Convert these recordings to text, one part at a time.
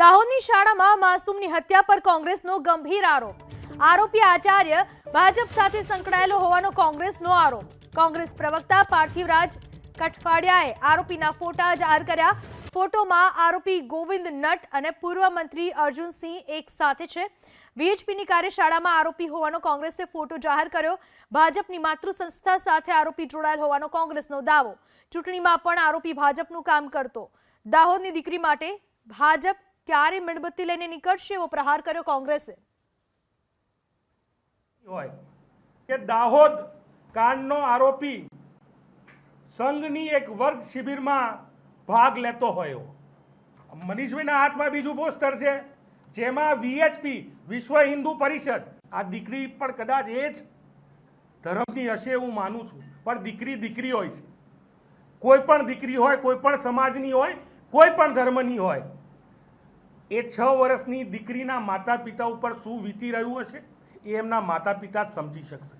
દાહોદની શાળામાં માસૂમની હત્યા પર કોંગ્રેસનો ગંભીર આરોપ. આરોપી આચાર્ય ભાજપ સાથે સંકળાયેલો હોવાનો કોંગ્રેસનો આરોપ. કોંગ્રેસ પ્રવક્તા પાર્થિવરાજ કઠવાડિયાએ આરોપીના ફોટા જાહેર કર્યા. ફોટોમાં આરોપી ગોવિંદ નટ અને પૂર્વ મંત્રી અર્જુનસિંહ એક સાથે છે. વીએચપીની કાર્યશાળામાં આરોપી હોવાનો કોંગ્રેસે ફોટો જાહેર કર્યો. ભાજપની માતૃ સંસ્થા સાથે આરોપી જોડાયેલ હોવાનો કોંગ્રેસનો દાવો. ચૂંટણીમાં પણ આરોપી ભાજપનું કામ કરતો. દાહોદની દીકરી માટે ભાજપ ક્યારે મીણબત્તી લઈને નીકળશે એવો પ્રહાર કર્યો કોંગ્રેસે? હોય કે દાહોદ કાંડનો આરોપી સંઘની એક વર્ગ શિબિરમાં ભાગ લેતો હોય. મનીષભાઈના હાથમાં બીજું પોસ્ટર છે, જેમાં વીએચપી, વિશ્વ હિન્દુ પરિષદ. આ દીકરી પણ કદાચ એ જ ધર્મની હશે એવું માનું છું, પણ દીકરી દીકરી હોય છે. કોઈ પણ દીકરી હોય, કોઈ પણ સમાજની હોય, કોઈ પણ ધર્મની હોય એ છ વર્ષની દીકરીના માતા પિતા ઉપર શું વીતી રહ્યું હશે એ એમના માતા પિતા જ સમજી શકશે.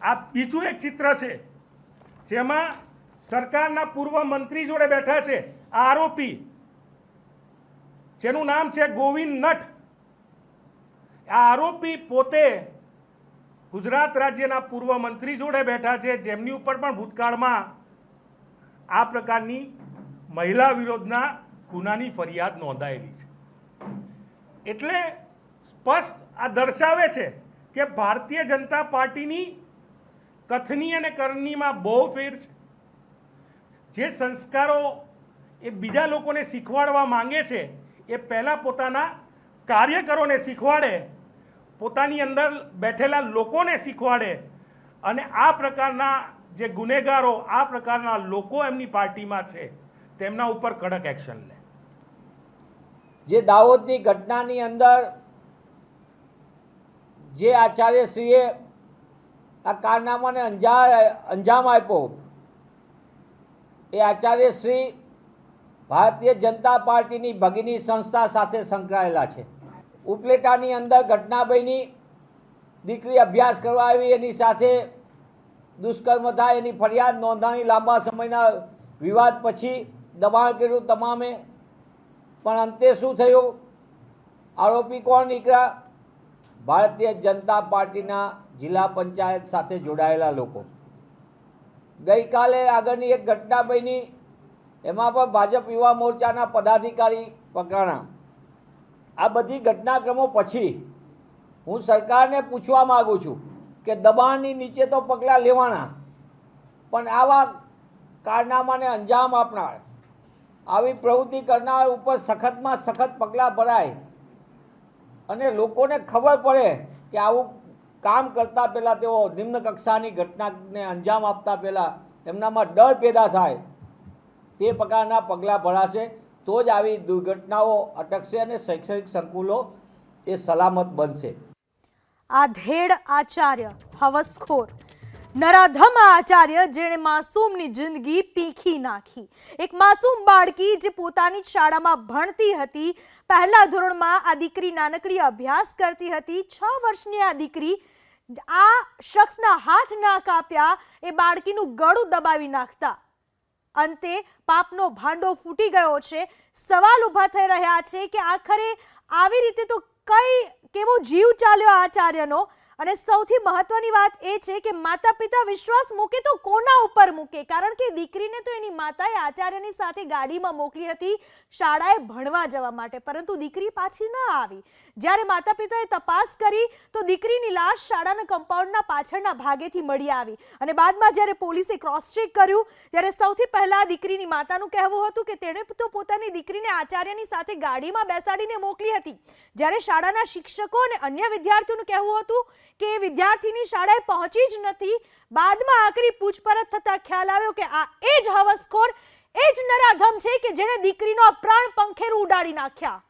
આ બીજું એક ચિત્ર છે, જેમાં સરકારના પૂર્વ મંત્રી જોડે બેઠા છે આરોપી. જેનું નામ છે ગોવિંદ નટ. આ આરોપી પોતે ગુજરાત રાજ્યના પૂર્વ મંત્રી જોડે બેઠા છે, જેમની ઉપર પણ ભૂતકાળમાં આ પ્રકારની મહિલા વિરોધના ગુનાની ફરિયાદ નોંધાયેલી છે. એટલે સ્પષ્ટ આ દર્શાવે છે કે ભારતીય જનતા પાર્ટીની કથની અને કરણીમાં બહુ ફેર છે. જે સંસ્કારો એ બીજા લોકોને શીખવાડવા માંગે છે, એ પહેલાં પોતાના કાર્યકરોને શીખવાડે, પોતાની અંદર બેઠેલા લોકોને શીખવાડે અને આ પ્રકારના જે ગુનેગારો, આ પ્રકારના લોકો એમની પાર્ટીમાં છે, તેમના ઉપર કડક એક્શન લે. જે દાહોદની ઘટનાની અંદર જે આચાર્યશ્રીએ આ કારનામાને અંજા, અંજામ આપ્યો, એ આચાર્યશ્રી ભારતીય જનતા પાર્ટીની ભગીની સંસ્થા સાથે સંકળાયેલા છે. ઉપલેટાની અંદર ઘટનાભાઈની દીકરી અભ્યાસ કરવા આવી, એની સાથે દુષ્કર્મ થાય, એની ફરિયાદ નોંધાણી લાંબા સમયના વિવાદ પછી દબાણ કર્યું તમામે. પણ અંતે શું થયું? આરોપી કોણ? નીકળ્યા ભારતીય જનતા પાર્ટીના જિલ્લા પંચાયત સાથે જોડાયેલા લોકો. ગઈકાલે આગળની એક ઘટના બની. એમાં પણ ભાજપ યુવા મોરચાના પદાધિકારી પકડાણા. આ બધી ઘટનાક્રમો પછી હું સરકારને પૂછવા માગું છું કે દબાણની નીચે તો પગલાં લેવાના, પણ આવા કારનામાને અંજામ આપનાર આવી પ્રવૃત્તિ કરનાર ઉપર સખતમાં સખત પગલાં ભરાય. અને લોકોને ખબર પડે કે આવું કામ કરતાં પહેલાં તેઓ નિમ્ન કક્ષાની ઘટનાને અંજામ આપતા પહેલાં એમનામાં ડર પેદા થાય. તે પ્રકારના પગલાં ભરાશે તો જ આવી દુર્ઘટનાઓ અટકશે અને શૈક્ષણિક સંકુલો એ સલામત બનશે. આ ધેડ આચાર્ય હવસખોર નરાધમ આચાર્ય જેણે માસૂમની જિંદગી પીખી નાખી. એક માસૂમ બાળકી જે પોતાની શાળામાં ભણતી હતી, પહેલા ધોરણમાં આ દીકરી નાનકડી અભ્યાસ કરતી હતી, છ વર્ષની આ દીકરી આ શખ્સના હાથ ના કાપ્યા, એ બાળકીનું ગળું દબાવી નાખતા. અંતે પાપનો ભાંડો ફૂટી ગયો છે. સવાલ ઊભા થઈ રહ્યા છે કે આખરે આવી રીતે તો કઈ, કેવો જીવ ચાલ્યો આચાર્યનો? અને સૌથી મહત્વની વાત એ છે કે માતા પિતા વિશ્વાસ મૂકે તો કોના ઉપર મૂકે? કારણ કે દીકરીને તો એની માતાએ આચાર્યની સાથે ગાડીમાં મોકલી હતી, શાળાએ ભણવા જવા માટે. પરંતુ દીકરી પાછી ન આવી. જ્યારે માતા પિતાએ તપાસ કરી, તો દીકરીની લાશ શાળાના કમ્પાઉન્ડના પાછળના ભાગેથી મળી આવી. અને બાદમાં જ્યારે પોલીસે ક્રોસ ચેક કર્યું, ત્યારે સૌથી પહેલા દીકરીની માતાનું કહેવું હતું કે તેણે તો પોતાની દીકરીને આચાર્યની સાથે ગાડીમાં બેસાડીને મોકલી હતી. જ્યારે શાળાના શિક્ષકો અને અન્ય વિદ્યાર્થીઓનું કહેવું હતું કે વિદ્યાર્થીની શાળાએ પહોંચી જ નથી. બાદમાં આકરી પૂછપરછ થતા ખ્યાલ આવ્યો કે આ એ જ હવસખોર, એ જ નરાધમ છે કે જેણે દીકરીનો પ્રાણ પંખેરું ઉડાડી નાખ્યા.